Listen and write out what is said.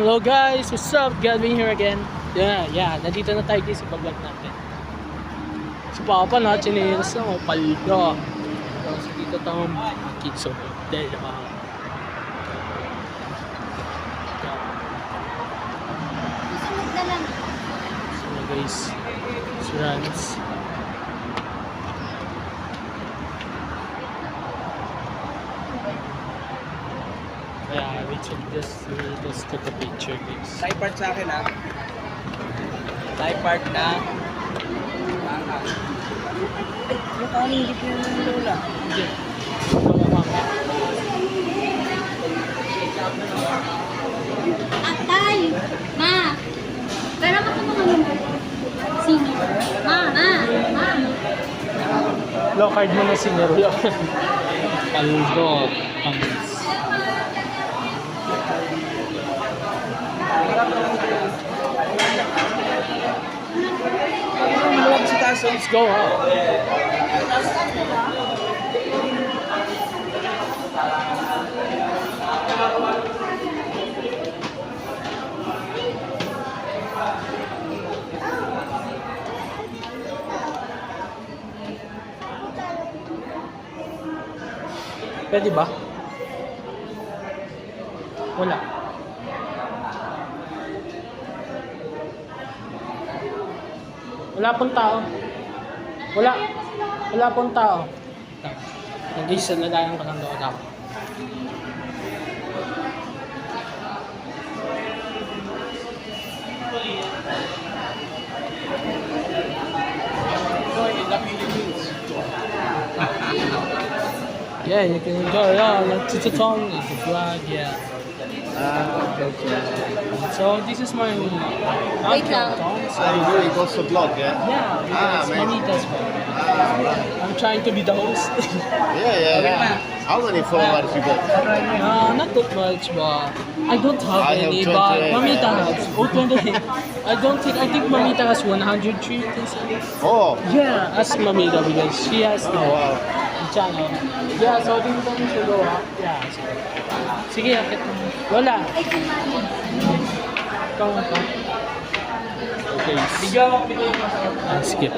Hello guys, what's up? Galvin here again. Yeah, yeah, nandito na tayo guys sa vlog natin. Si Papa na, chinelas na, paldo. Tapos dito tayo kids of hotel. So guys, si Yeah, wait, so just, just take a picture guys. Side part sa akin ah. Side part na. Ay, yung kanin, hindi ko yung lola. Hindi. Ito mamaya. Atay! Ma! Pero ako mga number. Senior. Ma! Ma! Ma! Low card mo na si Nerlo. Paldo. Let's go, ha? Pwede ba? Wala. Wala pong tao. Wala. Wala pong tao. Nag-isa na lang ang kalandoon tao. Yeah, you can enjoy it all. Like, to the tongue, it's a flag, yeah. Ah, so this is my Wait account. Wait lang. So you, it goes blog, yeah? Yeah, ah, many does. I'm trying to be the host. Yeah, yeah, yeah. How many followers you got? uh, not that much, but I don't have I have any. 28, but. Mamita has. Oh, 28. I don't think. I think Mamita has 103 Oh, Yeah, as Mamita because she has oh the wow. channel. Yeah, so dito kami siya go up. Yeah. So. Sige, akit mo. Wala. Ikaw nga. Okay. Bigyan ako, bigyan mo. Ah, skip.